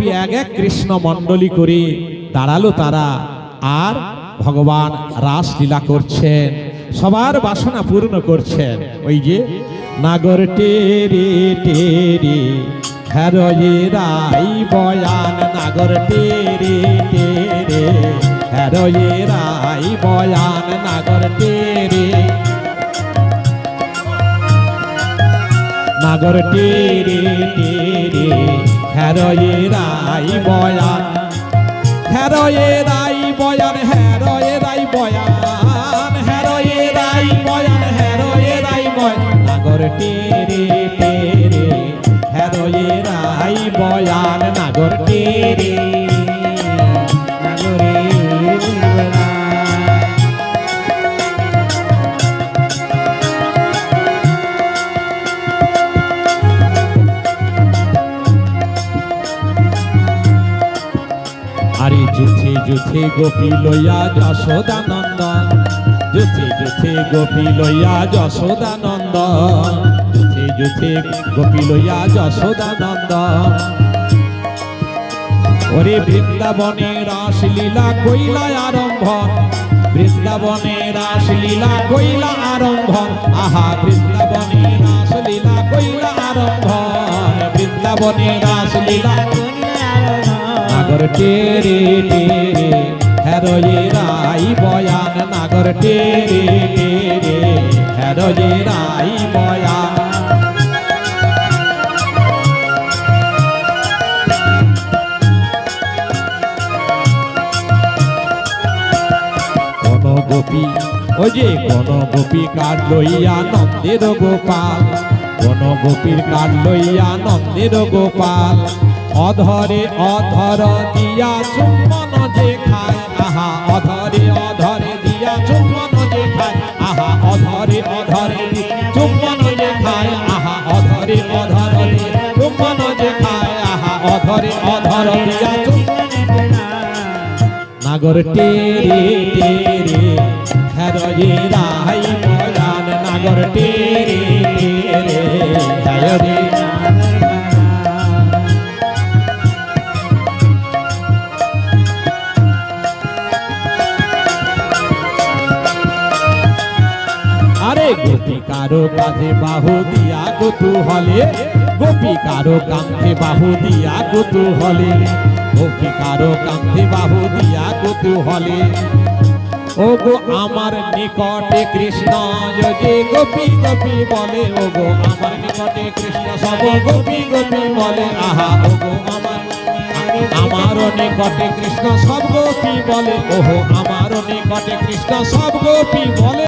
এক কৃষ্ণ মণ্ডলী করে, দাঁড়াল তারা, আর ভগবান রাসলীলা করছেন, সবার বাসনা পূর্ণ করছেন। ওই যে, নাগর টেরে টেরে, হ্যারয়ে রাই বয়ান, নাগর টেরে টেরে, হ্যারয়ে রাই বয়ান, নাগর টেরে। নাগর টেরে টেরে হ্যারয়ে রাই বয়ান হ্যারয়ে রাই বয়ান হ্যারয়ে আরে যুথে যুথে গোপী লইয়া যশোদানন্দন। যুথে যুথে গোপী লইয়া যশোদানন্দন। যুথে যুথে গোপী লইয়া যশোদানন্দন। ওরে বৃন্দাবনে রাসলীলা কইলা আরম্ভ বৃন্দাবনে রাসলীলা কইলা আরম্ভ আহা বৃন্দাবনে রাসলীলা কইলা আরম্ভ বৃন্দাবনে রাসলীলা নাগর টেরে টেরে হ্যারয়ে রাই বয়ান নাগর টেরে টেরে হ্যারয়ে রাই বয়ান। কোন গোপী ওই যে কোন গোপী কার লইয়া নন্দের গোপাল? কোন গোপীর কার লইয়া নন্দের গোপাল? অধরে অধর দিয়া চুম্বন যে খায় আহা, অধরে অধরে দিয়া চুম্বন যে খায় আহা, অধরে অধরে চুম্বন যে খায় আহা, অধরে অধর চুম্বন যে খায় আহা, অধরে অধর দিয়া চুম্বন নাগর টেরে টেরে হ্যারয়ে রাই বয়ান নাগর টেরে গোপী কারও কাঁধে বাহু দিয়া কৌতূহলে গোপী কারও কাঁধে বাহু দিয়া কৌতূহলে গোপী কারও কাঁধে বাহু দিয়া কৌতূহলে। ও গো আমার নিকটে কৃষ্ণ যদি গোপী গোপী বলে ও গো আমার নিকটে কৃষ্ণ সব গোপী গোপী বলে, আহা ও গো আমার আমার নিকটে কৃষ্ণ সব গোপী বলে, ওহো, আমার নিকটে কৃষ্ণ সব গোপী বলে।